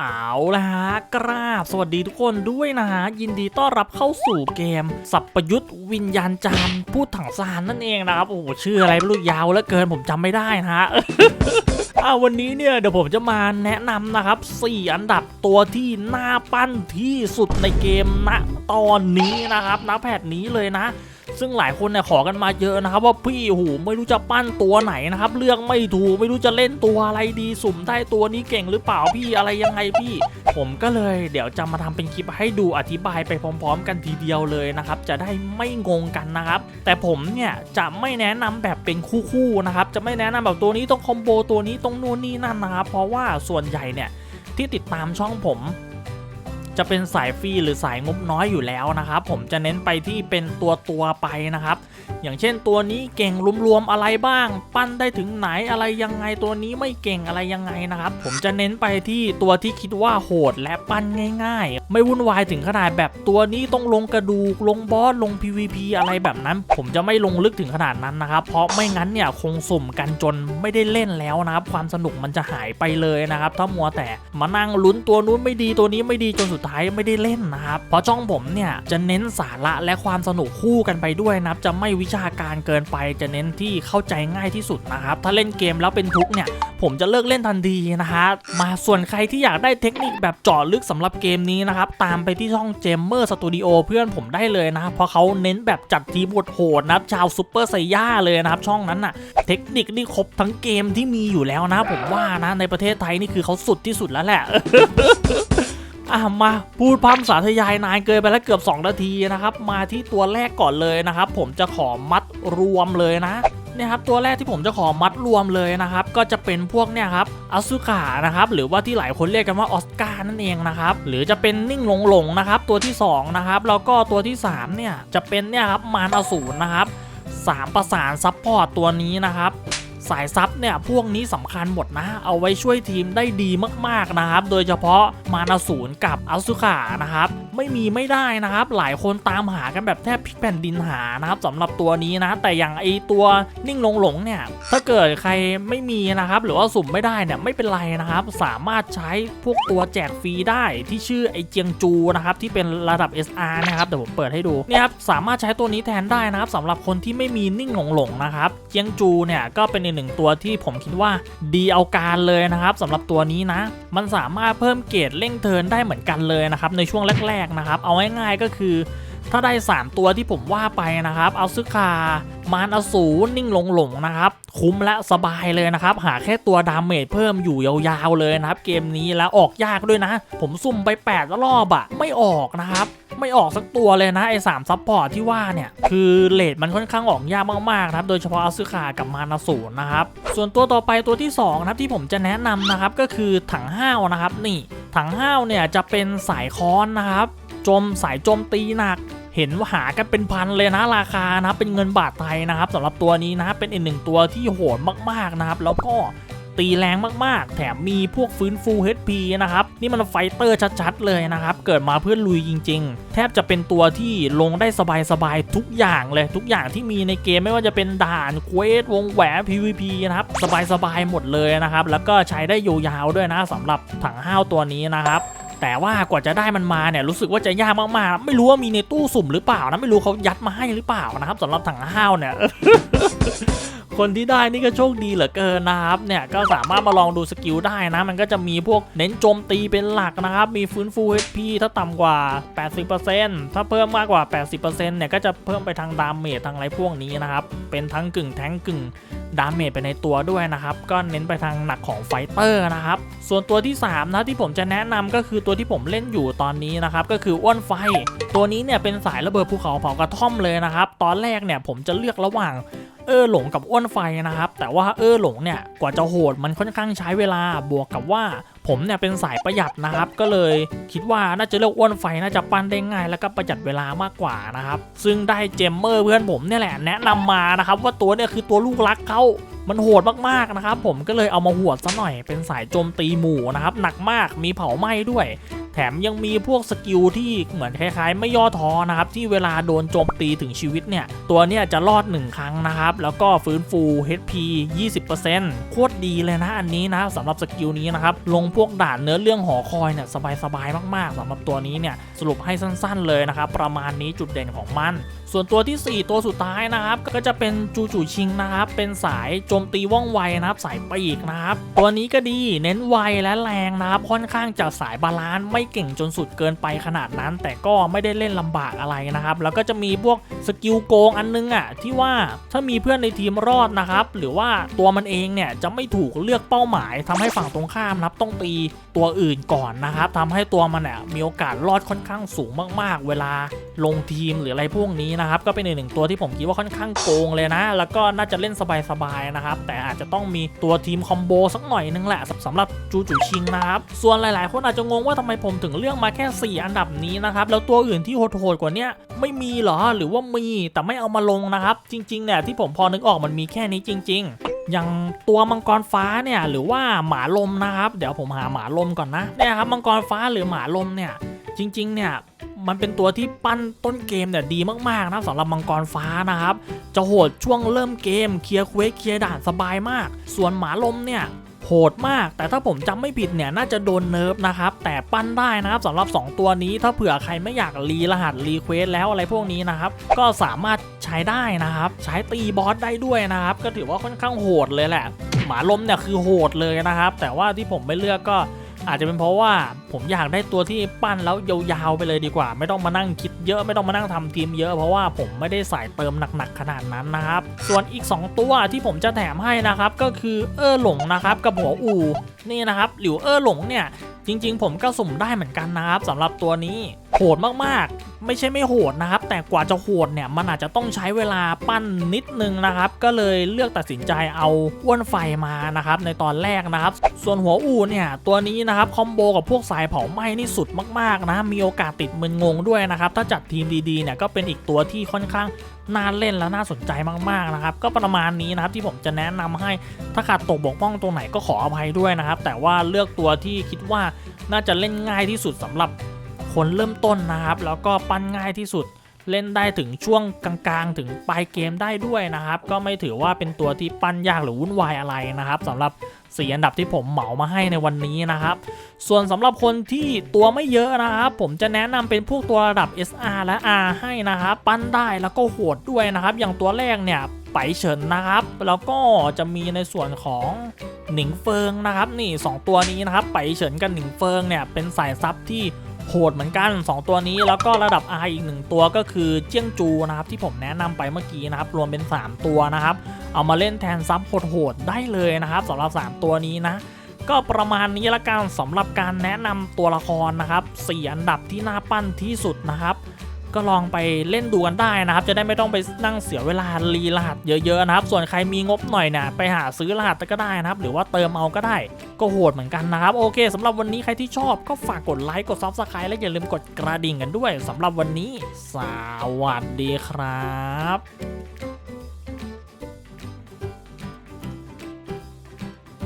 เอาละฮะกราบสวัสดีทุกคนด้วยนะฮะยินดีต้อนรับเข้าสู่เกม สัพยุทธวิญญาณจารย์พูดถังซานนั่นเองนะครับโอ้โหชื่ออะไรไม่รู้ยาวเหลือเกินผมจำไม่ได้นะฮะอ่าวันนี้เนี่ยเดี๋ยวผมจะมาแนะนำนะครับ 4 อันดับตัวที่น่าปั้นที่สุดในเกมณตอนนี้นะครับณแพทนี้เลยนะ ซึ่งหลายคนเนี่ยขอกันมาเยอะนะครับ ว่าพี่โอ้โหไม่รู้จะปั้นตัวไหนนะครับ เลือกไม่ถูกไม่รู้จะเล่นตัวอะไรดีสุ่มได้ตัวนี้เก่งหรือเปล่าพี่อะไรยังไงพี่ ผมก็เลยเดี๋ยวจะมาทำเป็นคลิปให้ดูอธิบายไปพร้อม ๆ กันทีเดียวเลยนะครับจะได้ไม่งงกันนะครับ แต่ผมเนี่ยจะไม่แนะนำแบบเป็นคู่ๆนะครับจะไม่แนะนำแบบตัวนี้ต้องคอมโบตัวนี้ตรงนู้นนี่นั่นนะครับเพราะว่าส่วนใหญ่เนี่ยที่ติดตามช่องผม จะเป็นสายฟรีหรือสายงบน้อยอยู่แล้วนะครับ ผมจะเน้นไปที่เป็นตัวตัวไปนะครับ อย่างเช่นตัวนี้เก่งรวมๆอะไรบ้าง ปั้นได้ถึงไหนอะไรยังไงตัวนี้ไม่เก่งอะไรยังไงนะครับ ผมจะเน้นไปที่ตัวที่คิดว่าโหดและปั้นง่าย ๆ ไม่วุ่นวายถึงขนาดแบบตัวนี้ต้องลงกระดูกลงบอสลง PVP อะไรแบบนั้น ผมจะไม่ลงลึกถึงขนาดนั้นนะครับ เพราะไม่งั้นเนี่ยคงสุ่มกันจนไม่ได้เล่นแล้วนะครับ ความสนุกมันจะหายไปเลยนะครับ ถ้ามัวแต่มานั่งลุ้นตัวนู้นไม่ดีตัวนี้ไม่ดีจนสุดท้ายไม่ได้เล่นนะครับ เพราะช่องผมเนี่ยจะเน้นสาระและความสนุกคู่กันไปด้วยนะครับ จะไม่วิชาการเกินไปจะเน้นที่เข้าใจง่ายที่สุดนะครับ ถ้าเล่นเกมแล้วเป็นทุกข์เนี่ย ผมจะเลิกเล่นทันทีนะฮะ มาส่วนใครที่อยากได้เทคนิคแบบเจาะลึกสำหรับเกมนี้นะครับ ตามไปที่ช่องเจมเมอร์สตูดิโอเพื่อนผมได้เลยนะครับ เพราะเขาเน้นแบบจัดทีมโหดนะครับ ชาวซูเปอร์ไซย่าเลยนะครับ ช่องนั้นน่ะ เทคนิคนี่ครบทั้งเกมที่มีอยู่แล้วนะ ผมว่านะในประเทศไทยนี่คือเขาสุดที่สุดแล้วแหละ อะมาพูดพร่ำสาธยายนายเกินไปแล้วเกือบ 2 นาทีนะครับ มาที่ตัวแรกก่อนเลยนะครับ ผมจะขอมัดรวมเลยนะเนี่ยครับตัวแรกที่ผมจะขอมัดรวมเลยนะครับ ก็จะเป็นพวกเนี่ยครับอสุกานะครับหรือว่าที่หลายคนเรียกกันว่าออสการ์นั่นเองนะครับหรือจะเป็นนิ่งหลงหลงๆนะครับ ตัวที่2นะครับแล้วก็ตัวที่3เนี่ยจะเป็นเนี่ยครับมารอสูรนะครับ3ประสานซัพพอร์ตตัวนี้นะครับ สายซับเนี่ยพวกนี้สำคัญหมดนะ เอาไว้ช่วยทีมได้ดีมากๆนะครับ โดยเฉพาะมานาศูนย์กับอัลสุขานะครับ ไม่มีไม่ได้นะครับ หลายคนตามหากันแบบแทบพลิกแผ่นดินหานะครับสำหรับตัวนี้นะ แต่อย่างไอตัวนิ่งหลงหลงเนี่ย ถ้าเกิดใครไม่มีนะครับ หรือว่าสุ่มไม่ได้เนี่ยไม่เป็นไรนะครับ สามารถใช้พวกตัวแจกฟรีได้ที่ชื่อไอเจียงจูนะครับที่เป็นระดับ SR นะครับเดี๋ยวผมเปิดให้ดูเนี่ยครับสามารถใช้ตัวนี้แทนได้นะครับสำหรับคนที่ไม่มีนิ่งหลงหลงนะครับเจียงจูเนี่ยก็เป็นอีกหนึ่งตัวที่ผมคิดว่าดีเอาการเลยนะครับสำหรับตัวนี้นะ มันสามารถเพิ่มเกรดเร่งเทินได้เหมือนกันเลยนะครับในช่วงแรกๆนะครับ เอาง่ายๆก็คือ ถ้าได้ 3 ตัวที่ผมว่าไปนะครับ เอาซึคามานอสูรนิ่งหลงหลงๆนะครับ คุ้มและสบายเลยนะครับ หาแค่ตัวดาเมจเพิ่มอยู่ยาวๆเลยนะครับ เกมนี้แล้วออกยากด้วยนะ ผมซุ่มไป8รอบอะไม่ออกนะครับไม่ออกสักตัวเลยนะไอ้สามซัพพอร์ตที่ว่าเนี่ย คือเลทมันค่อนข้างออกยากมากๆนะครับ โดยเฉพาะอาซึคากับมานอสูรนะครับ ส่วนตัวต่อไปตัวที่2นะครับที่ผมจะแนะนำนะครับก็คือถังห้าวนะครับนี่ ถังห้าวเนี่ยจะเป็นสายค้อนนะครับจมสายโจมตีหนัก เห็นว่าหากันเป็นพันเลยนะราคานะเป็นเงินบาทไทยนะครับสำหรับตัวนี้นะเป็นอีกหนึ่งตัวที่โหดมากๆนะครับ แล้วก็ ตีแรงมากๆ แถมมีพวกฟื้นฟู HP นะครับ นี่มันไฟเตอร์ชัดๆเลยนะครับ เกิดมาเพื่อลุยจริง ๆ แทบจะเป็นตัวที่ลงได้สบายๆทุกอย่างเลยทุกอย่างที่มีในเกมไม่ว่าจะเป็นด่านเควสวงแหวน PVP นะครับ สบายๆหมดเลยนะครับ แล้วก็ใช้ได้ยาวๆด้วยนะสำหรับถังห้าวตัวนี้นะครับแต่ว่ากว่าจะได้มันมาเนี่ยรู้สึกว่าจะยากมากๆ ไม่รู้ว่ามีในตู้สุ่มหรือเปล่านะไม่รู้เขายัดมาให้หรือเปล่านะครับสำหรับถังห้าวเนี่ย คนที่ได้นี่ก็โชคดีเหลือเกินนะครับเนี่ยก็สามารถมาลองดูสกิลได้นะ มันก็จะมีพวกเน้นโจมตีเป็นหลักนะครับ มีฟื้นฟู HP ถ้าต่ำกว่า 80%ถ้าเพิ่มมากกว่า 80%เนี่ยก็จะเพิ่มไปทางดาเมจทางอะไรพวกนี้นะครับ เป็นทั้งกึ่งแทงกึ่งดาเมจไปในตัวด้วยนะครับ ก็เน้นไปทางหนักของไฟเตอร์นะครับ ส่วนตัวที่ 3 นะที่ผมจะแนะนำก็คือตัวที่ผมเล่นอยู่ตอนนี้นะครับ ก็คืออ้วนไฟ ตัวนี้เนี่ยเป็นสายระเบิดภูเขาเผากระท่อมเลยนะครับ ตอนแรกเนี่ยผมจะเลือกระหว่าง เออหลงกับอ้วนไฟนะครับ แต่ว่าเออหลงเนี่ยกว่าจะโหดมันค่อนข้างใช้เวลาบวกกับว่า ผมเนี่ยเป็นสายประหยัดนะครับ ก็เลยคิดว่าน่าจะเลือกอ้วนไฟน่าจะปั้นได้ง่าย แล้วก็ประหยัดเวลามากกว่านะครับ ซึ่งได้เจมเมอร์เพื่อนผมเนี่ยแหละแนะนำมานะครับว่าตัวเนี่ยคือตัวลูกรักเขามันโหดมากๆนะครับผมก็เลยเอามาหวดซะหน่อยเป็นสายโจมตีหมู่นะครับหนักมากมีเผาไหม้ด้วย แถมยังมีพวกสกิลที่เหมือนคล้ายๆ ไม่ย่อท้อนะครับ ที่เวลาโดนโจมตีถึงชีวิตเนี่ย ตัวเนี่ยจะรอด 1 ครั้งนะครับ แล้วก็ฟื้นฟู HP 20%โคตรดีเลยนะอันนี้นะสำหรับสกิลนี้นะครับ ลงพวกด่านเนื้อเรื่องหอคอยเนี่ยสบายๆมากๆสำหรับตัวนี้เนี่ยสรุปให้สั้นๆเลยนะครับ ประมาณนี้จุดเด่นของมัน ส่วนตัวที่ 4 ตัวสุดท้ายนะครับ ก็จะเป็นจูจูชิงนะครับ เป็นสายโจมตีว่องไวนะครับ สายปีกนะครับ ตัวนี้ก็ดีเน้นไวและแรงนะครับค่อนข้างจะสายบาลานซ์ไม่เก่งจนสุดเกินไปขนาดนั้น แต่ก็ไม่ได้เล่นลำบากอะไรนะครับ แล้วก็จะมีพวกสกิลโกงอันนึงอะที่ว่าถ้ามีเพื่อนในทีมรอดนะครับ หรือว่าตัวมันเองเนี่ยจะไม่ถูกเลือกเป้าหมายทำให้ฝั่งตรงข้ามนับต้องตีตัวอื่นก่อนนะครับทำให้ตัวมันเนี่ยมีโอกาสรอดค่อนข้างสูงมากๆ เวลา ลงทีมหรืออะไรพวกนี้นะครับ ก็เป็นอีกหนึ่งตัวที่ผมคิดว่าค่อนข้างโกงเลยนะ แล้วก็น่าจะเล่นสบายๆนะครับ แต่อาจจะต้องมีตัวทีมคอมโบสักหน่อยนึงแหละสำสำหรับจูจูชิงนะครับ ส่วนหลายๆ คนอาจจะงงว่าทำไมผมถึงเลือกมาแค่ 4 อันดับนี้นะครับ แล้วตัวอื่นที่โหดๆกว่านี้ไม่มีเหรอหรือว่ามีแต่ไม่เอามาลงนะครับ จริงๆเนี่ยที่ผมพอนึกออกมันมีแค่นี้จริง ๆอย่างตัวมังกรฟ้าเนี่ยหรือว่าหมาลมนะครับ เดี๋ยวผมหาหมาลมก่อนนะเนี่ยครับมังกรฟ้าหรือหมาลมเนี่ยจริง ๆ เนี่ย มันเป็นตัวที่ปั้นต้นเกมเนี่ยดีมากๆนะสำหรับมังกรฟ้านะครับ จะโหดช่วงเริ่มเกมเคลียร์เควสเคลียร์ด่านสบายมาก ส่วนหมาลมเนี่ยโหดมาก แต่ถ้าผมจำไม่ผิดเนี่ยน่าจะโดนเนิร์ฟนะครับ แต่ปั้นได้นะครับสำหรับ 2 ตัวนี้ถ้าเผื่อใครไม่อยากรีรหัสรีเควสแล้วอะไรพวกนี้นะครับ ก็สามารถใช้ได้นะครับ ใช้ตีบอสได้ด้วยนะครับ ก็ถือว่าค่อนข้างโหดเลยแหละ หมาลมเนี่ยคือโหดเลยนะครับ แต่ว่าที่ผมไม่เลือกก็ อาจจะเป็นเพราะว่าผมอยากได้ตัวที่ปั้นแล้วยาวๆไปเลยดีกว่า ไม่ต้องมานั่งคิดเยอะไม่ต้องมานั่งทำทีมเยอะเพราะว่าผมไม่ได้ใส่เติมหนักๆขนาดนั้นนะครับ ส่วนอีก 2 ตัวที่ผมจะแถมให้นะครับก็คือเออหลงนะครับกับหัวอูนี่นะครับหลิวเออหลงเนี่ยจริง ๆ ผมก็สุ่มได้เหมือนกันนะครับสำหรับตัวนี้ โหดมากๆ ไม่ใช่ไม่โหดนะครับ แต่กว่าจะโหดเนี่ยมันอาจจะต้องใช้เวลาปั้นนิดนึงนะครับ ก็เลยเลือกตัดสินใจเอาอ้วนไฟมานะครับในตอนแรกนะครับ ส่วนหัวอูเนี่ยตัวนี้นะครับคอมโบกับพวกสายเผาไหม้นี่สุดมากๆนะมีโอกาสติดมึนงงด้วยนะครับ ถ้าจัดทีมดีๆเนี่ยก็เป็นอีกตัวที่ค่อนข้างน่าเล่นและน่าสนใจมากๆนะครับ ก็ประมาณนี้นะครับที่ผมจะแนะนำให้ถ้าขาดตกบกพร่องตรงไหนก็ขออภัยด้วยนะครับ แต่ว่าเลือกตัวที่คิดว่าน่าจะเล่นง่ายที่สุดสำหรับ คนเริ่มต้นนะครับแล้วก็ปั้นง่ายที่สุดเล่นได้ถึงช่วงกลางๆ ถึงปลายเกมได้ด้วยนะครับ ก็ไม่ถือว่าเป็นตัวที่ปั้นยากหรือวุ่นวายอะไรนะครับสำหรับสี่อันดับที่ผมเหมามาให้ในวันนี้นะครับ ส่วนสำหรับคนที่ตัวไม่เยอะนะครับ ผมจะแนะนำเป็นพวกตัวระดับ SR และ R ให้นะครับ ปั้นได้แล้วก็โหดด้วยนะครับ อย่างตัวแรกเนี่ยไปเฉินนะครับ แล้วก็จะมีในส่วนของหนิงเฟิงนะครับ นี่ 2 ตัวนี้นะครับ ไปเฉินกับหนิงเฟิงเนี่ยเป็นสายซับที่ โหดเหมือนกัน 2 ตัวนี้แล้วก็ระดับ R อีกหนึ่งตัวก็คือเจียงจูนะครับที่ผมแนะนำไปเมื่อกี้นะครับรวมเป็น 3 ตัวนะครับ เอามาเล่นแทนซับโหดๆได้เลยนะครับสำหรับ 3 ตัวนี้นะก็ประมาณนี้ละกันสำหรับการแนะนำตัวละครนะครับ4อันดับที่น่าปั้นที่สุดนะครับ ก็ลองไปเล่นดูกันได้นะครับ จะได้ไม่ต้องไปนั่งเสียเวลารีรหัสเยอะๆนะครับ ส่วนใครมีงบหน่อยเนี่ยไปหาซื้อรหัสก็ได้นะครับ หรือว่าเติมเอาก็ได้ ก็โหดเหมือนกันนะครับ โอเคสำหรับวันนี้ใครที่ชอบก็ฝากกดไลค์กดซับสไครต์และอย่าลืมกดกระดิ่งกันด้วยสำหรับวันนี้ สวัสดีครับ